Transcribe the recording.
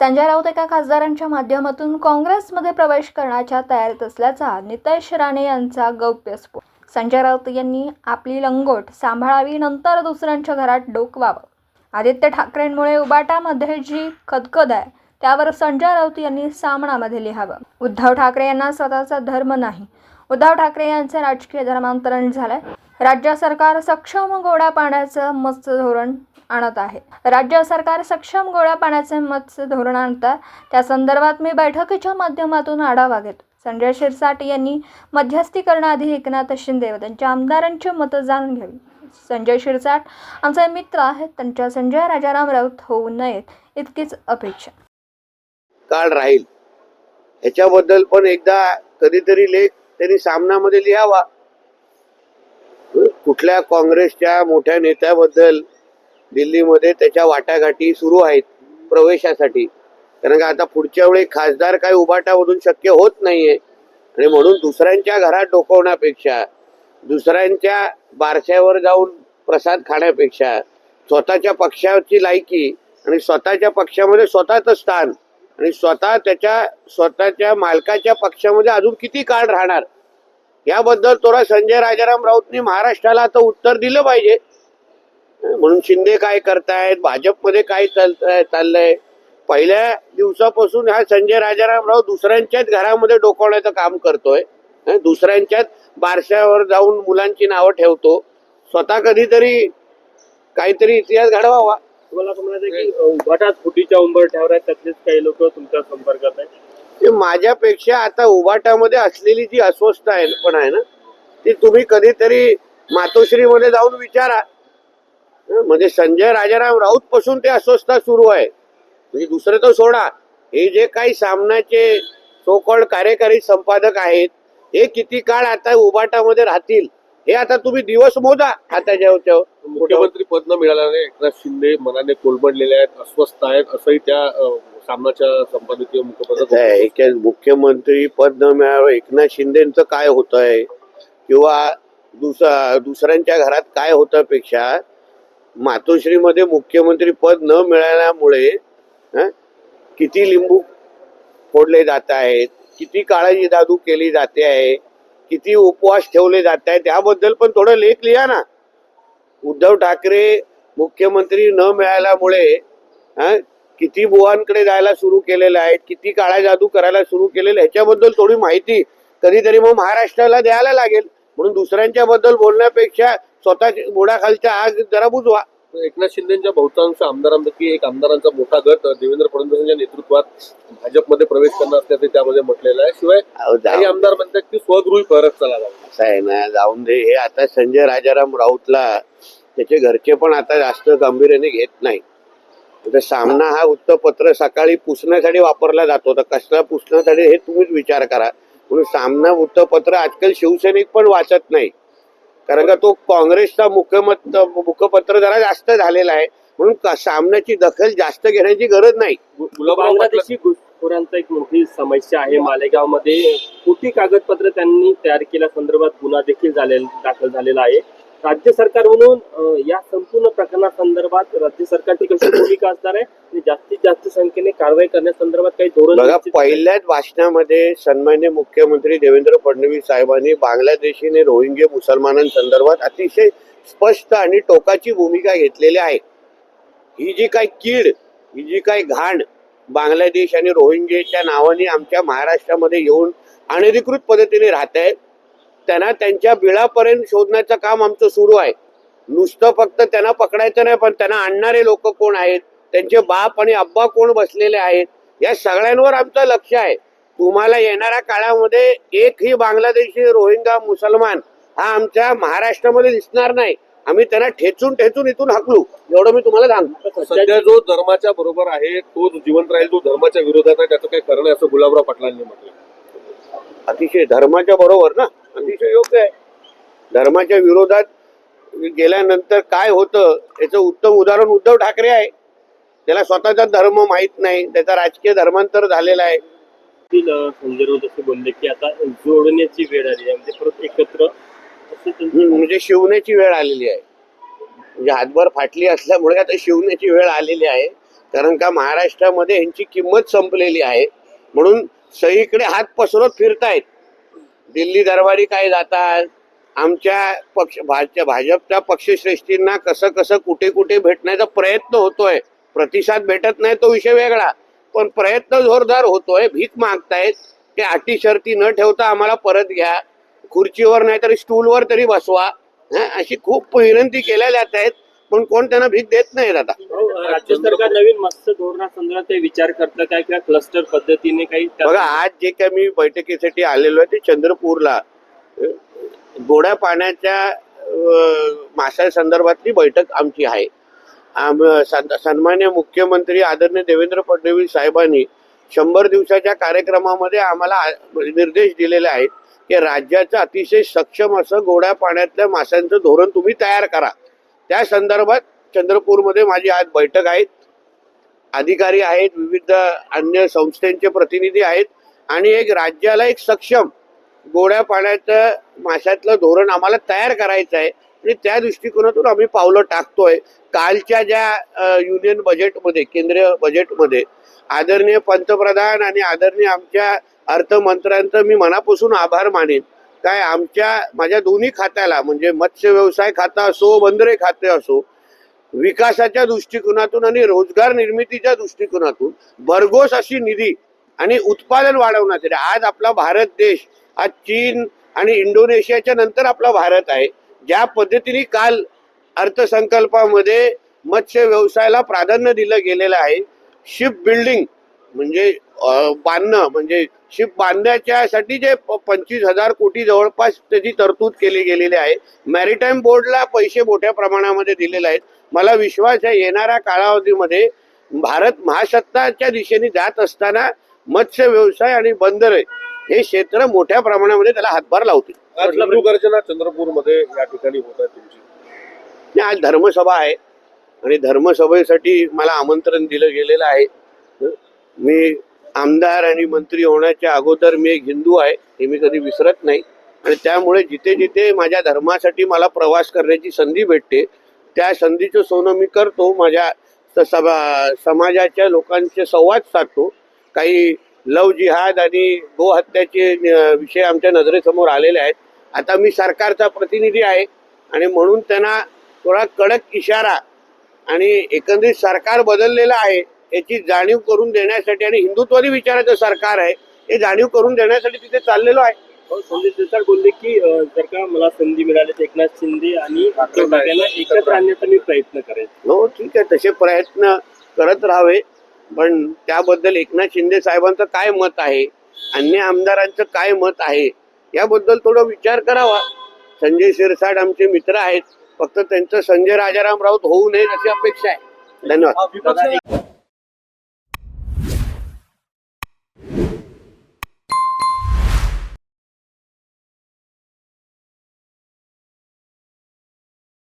संजय राऊत एका खासदारांच्या माध्यमातून काँग्रेसमध्ये प्रवेश करण्याच्या तयारीत असल्याचा नितेश राणे यांचा गौप्यस्फोट संजय राऊत यांनी आपली लंगोट सांभाळावी नंतर दुसऱ्यांच्या घरात डोकवावं आदित्य ठाकरेंमुळे उबाटामध्ये जी खदखद आहे त्यावर संजय राऊत यांनी सामनामध्ये लिहावं. उद्धव ठाकरे यांना स्वतःचा धर्म नाही. उद्धव ठाकरे यांचं राजकीय धर्मांतरण झालंय. राज्य सरकार सक्षम गोड्या पाण्याचं मत्स्य धोरण आणत आहे. राज्य सरकार सक्षम गोळ्या पाण्याचे मत्स्य धोरण आणतं. त्या संदर्भात मी बैठकीच्या माध्यमातून आढावा घेतो. संजय शिरसाट यांनी मध्यस्थी करण्याआधी एकनाथ शिंदे व त्यांच्या आमदारांची मतं जाणून घ्यावी. संजय शिरसाट आमचे मित्र आहेत. त्यांच्या संजय राजाराम राऊत होऊ नयेत इतकीच अपेक्षा. काळ राहील. ह्याच्याबद्दल पण एकदा कधीतरी लेख त्यांनी सामनामध्ये लिहावा. कुठल्या काँग्रेसच्या मोठ्या नेत्याबद्दल दिल्लीमध्ये त्याच्या वाटाघाटी सुरू आहेत प्रवेशासाठी. कारण का आता पुढच्या वेळी खासदार काय उभाटामधून शक्य होत नाहीये. आणि म्हणून दुसऱ्यांच्या घरात डोकवण्यापेक्षा दुसऱ्यांच्या बारशावर जाऊन प्रसाद खाण्यापेक्षा स्वतःच्या पक्षाची लायकी आणि स्वतःच्या पक्षामध्ये स्वतःचं स्थान आणि स्वतः त्याच्या स्वतःच्या मालकाच्या पक्षामध्ये अजून किती काळ राहणार? याबद्दल थोडा संजय राजाराम राऊतनी महाराष्ट्राला आता उत्तर दिलं पाहिजे. म्हणून शिंदे काय करतायत? भाजपमध्ये काय चालतंय चाललंय? पहिल्या दिवसापासून हा संजय राजाराम राऊत दुसऱ्यांच्याच घरामध्ये डोकवण्याचं काम करतोय. दुसऱ्यांच्याच बारशावर जाऊन मुलांची नावं ठेवतो. स्वतः कधीतरी काहीतरी इतिहास घडवावा. तुम्हाला असं म्हणायचं की उभाटात फुटीच्या उंबरठ्यावर आहेत त्यातलेच काही लोक तुमच्या संपर्कात आहेत? ते माझ्यापेक्षा आता उभाटामध्ये असलेली जी अस्वस्थ आहे पण आहे ना ती तुम्ही कधीतरी मातोश्रीमध्ये जाऊन विचारा. म्हणजे संजय राजाराम राऊत पासून ते अस्वस्थता सुरू आहे. म्हणजे दुसरं तर सोडा हे जे काही सामनाचे सोकॉल्ड कार्यकारी संपादक आहेत हे किती काळ आता उभाटामध्ये राहतील हे आता तुम्ही दिवस मोजा आता जेव्हा मुख्यमंत्री पद न मिळाल्याने एकनाथ शिंदे मनाने कोलमडलेले आहेत अस्वस्थ आहेत असंही त्या सामनाच्या संपादकीय एक मुख्यमंत्री पद न मिळावं एकनाथ शिंदेचं काय होत आहे किंवा दुस दुसऱ्यांच्या घरात काय होतं पेक्षा मातोश्रीमध्ये मुख्यमंत्री पद न मिळाल्यामुळे किती लिंबू फोडले जात आहेत किती काळाची दादू केली जाते आहे किती उपवास ठेवले जात आहेत त्याबद्दल पण थोडं लेख लिहा ना. उद्धव ठाकरे मुख्यमंत्री न मिळाल्यामुळे किती बुवांकडे जायला सुरू केलेलं आहे किती काळा जादू करायला सुरू केलेलं ह्याच्याबद्दल थोडी माहिती कधीतरी मग महाराष्ट्राला द्यायला लागेल. म्हणून दुसऱ्यांच्या बद्दल बोलण्यापेक्षा स्वतः बुडाखालच्या आग जरा बुजवा. एकनाथ शिंदेच्या बहुतांश आमदारांपैकी एक आमदारांचा मोठा गट देवेंद्र फडणवीसांच्या नेतृत्वात भाजपमध्ये प्रवेश करणार असल्याचे त्यामध्ये म्हटलेलं आहे. शिवाय काही आमदार म्हणतात की स्वगृही परत चला असं आहे ना जाऊन दे. हे आता संजय राजाराम राऊतला त्याचे घरचे पण आता जास्त गांभीर्याने घेत नाही. आता सामना हा वृत्तपत्र सकाळी पुसण्यासाठी वापरला जातो. तर कसला पुसण्यासाठी हे तुम्हीच विचार करा. म्हणून सामना वृत्तपत्र आजकाल शिवसैनिक पण वाचत नाही. कारण का तो काँग्रेसचा मुखमत मुखपत्र जरा जास्त झालेला आहे. म्हणून क- सामन्याची दखल जास्त घेण्याची गरज नाही. बांगलादेशी घुसखोरांचा एक मोठी समस्या आहे मालेगावमध्ये. खोटी कागदपत्र त्यांनी तयार केल्या संदर्भात गुन्हा देखील दाखल झालेला आहे. राज्य सरकार म्हणून या संपूर्ण प्रकरणासंदर्भात राज्य सरकारची कशी भूमिका असणार आहे? आणि जास्तीत जास्त संख्येने कारवाई करण्यासंदर्भात काही धोरण बघा पहिल्याच भाषणामध्ये सन्मान्य मुख्यमंत्री देवेंद्र फडणवीस साहेबांनी बांगलादेशी आणि रोहिंगे मुसलमानांसंदर्भात अतिशय स्पष्ट आणि टोकाची भूमिका घेतलेली आहे. ही जी काही कीड ही जी काही घाण बांगलादेश आणि रोहिंग्याच्या नावाने आमच्या महाराष्ट्रामध्ये येऊन अनधिकृत पद्धतीने राहत आहे त्यांना त्यांच्या बिळापर्यंत शोधण्याचं काम आमचं सुरू आहे. नुसतं फक्त त्यांना पकडायचं नाही पण त्यांना आणणारे लोक कोण आहेत? त्यांचे बाप आणि अब्बा कोण बसलेले आहेत? या सगळ्यांवर आमचं लक्ष आहे. तुम्हाला येणाऱ्या काळामध्ये एकही बांगलादेशी रोहिंगा मुसलमान हा आमच्या महाराष्ट्रामध्ये दिसणार नाही. आम्ही त्यांना ठेचून ठेचून इथून हाकलू. एवढं मी तुम्हाला सांगतो. सध्या जो धर्माच्या बरोबर आहे तो जिवंत राहील जो धर्माच्या विरोधात आहे त्याचं काही कारण असं गुलाबराव पाटलांनी म्हटलं अतिशय धर्माच्या बरोबर ना? अतिशय योग्य आहे. धर्माच्या विरोधात गेल्यानंतर काय होतं याचं उत्तम उदाहरण उद्धव ठाकरे आहे. त्याला स्वतःचा धर्म माहीत नाही त्याचा राजकीय धर्मांतर झालेला आहे. संजय राऊत असे बोलले की आता जोडण्याची वेळ आली आहे म्हणजे परत एकत्र म्हणजे शिवण्याची वेळ आलेली आहे. म्हणजे हातभर फाटली असल्यामुळे आता शिवण्याची वेळ आलेली आहे. कारण का महाराष्ट्रामध्ये यांची किंमत संपलेली आहे. म्हणून सगळीकडे हात पसरत फिरतायत. दिल्ली दरबारी काय जातात? आमच्या पक्ष भाजच्या भाजपच्या पक्षश्रेष्ठींना कसं कसं कुठे कुठे भेटण्याचा प्रयत्न होतोय. प्रतिसाद भेटत नाही तो विषय वेगळा. पण प्रयत्न जोरदार होतोय भीक मागतायत. ते अटी शर्ती न ठेवता आम्हाला परत घ्या. खुर्चीवर नाही तरी स्टूलवर तरी बसवा. हं, अशी खूप विनंती केल्या जात आहेत. पण कोण त्यांना भीक देत नाहीत आता भाऊ, राज्य सरकार नवीन मत्स्य धोरणासंदर्भात काही विचार करतं काय किंवा क्लस्टर पद्धतीने काही बघा आज जे काय मी बैठकीसाठी आलेलो आहे ते चंद्रपूरला. गोड्या पाण्याच्या अ, माशासंदर्भातली बैठक आमची आहे. सन्मान्य मुख्यमंत्री आदरणीय देवेंद्र फडणवीस साहेबांनी शंभर दिवसाच्या कार्यक्रमामध्ये आम्हाला निर्देश दिलेले आहेत की राज्याचं अतिशय सक्षम असं गोड्या पाण्यातल्या माशांचं धोरण तुम्ही तयार करा. त्या संदर्भात चंद्रपूरमध्ये माझी आज बैठक आहेत अधिकारी आहेत विविध अन्य संस्थांचे प्रतिनिधी आहेत आणि एक राज्याला एक सक्षम गोड्या पाण्याचं माशातलं धोरण आम्हाला तयार करायचं आहे. आणि त्या दृष्टिकोनातून आम्ही पावलं टाकतोय. कालच्या ज्या युनियन बजेटमध्ये केंद्रीय बजेटमध्ये आदरणीय पंतप्रधान आणि आदरणीय आमच्या अर्थमंत्र्यांचं मी मनापासून आभार मानेन. काय आमच्या माझ्या दोन्ही खात्याला म्हणजे मत्स्य व्यवसाय खाता असो बंदरे खाते असो विकासाच्या दृष्टिकोनातून आणि रोजगार निर्मितीच्या दृष्टिकोनातून भरघोस अशी निधी आणि उत्पादन वाढवण्यासाठी आज आपला भारत देश आज चीन आणि इंडोनेशियाच्या नंतर आपला भारत आहे. ज्या पद्धतीने काल अर्थसंकल्पामध्ये मत्स्य व्यवसायाला प्राधान्य दिलं गेलेलं आहे शिप बिल्डिंग म्हणजे बांधणं म्हणजे शिप बांधण्याच्यासाठी जे पंचवीस हजार कोटी जवळपास त्याची तरतूद केली गेलेली आहे. मॅरिटाईम बोर्डला पैसे मोठ्या प्रमाणामध्ये दिलेले आहेत. मला विश्वास आहे येणाऱ्या कालावधीमध्ये भारत महासत्ताच्या दिशेने जात असताना मत्स्य व्यवसाय आणि बंदरे हे क्षेत्र मोठ्या प्रमाणामध्ये त्याला हातभार लावतील. आज लघु गर्जना चंद्रपूरमध्ये या ठिकाणी होत आहे तुमची. आज धर्मसभा आहे आणि धर्मसभेसाठी मला आमंत्रण दिलं गेलेलं आहे. मी आमदार आणि मंत्री होण्याच्या अगोदर मी एक हिंदू आहे हे मी कधी विसरत नाही. आणि त्यामुळे जिथे जिथे माझ्या धर्मासाठी मला प्रवास करण्याची संधी भेटते त्या संधीचं सोनं मी करतो माझ्या स- सभा- समाजाच्या लोकांचे संवाद साधतो. काही लव जिहाद आणि गोहत्याचे विषय आमच्या नजरेसमोर आलेले आहेत. आता मी सरकारचा प्रतिनिधी आहे आणि म्हणून त्यांना थोडा कडक इशारा आणि एकंदरीत सरकार बदललेलं आहे याची जाणीव करून देण्यासाठी आणि हिंदुत्वादी विचाराचं सरकार आहे हे जाणीव करून देण्यासाठी तिथे चाललेलो आहे. भाऊ, संजय बोलले की जर का मला संधी मिळाली तर एकनाथ शिंदे आणि एकत्र आणण्याचा मी प्रयत्न करेन. हो ठीक आहे तसे प्रयत्न करत राहावे. पण त्याबद्दल एकनाथ शिंदे साहेबांचं काय मत आहे अन्य आमदारांचं काय मत आहे याबद्दल थोडं विचार करावा. संजय शिरसाट आमचे मित्र आहेत फक्त त्यांचं संजय राजाराम राऊत होऊ नये अशी अपेक्षा आहे. धन्यवाद.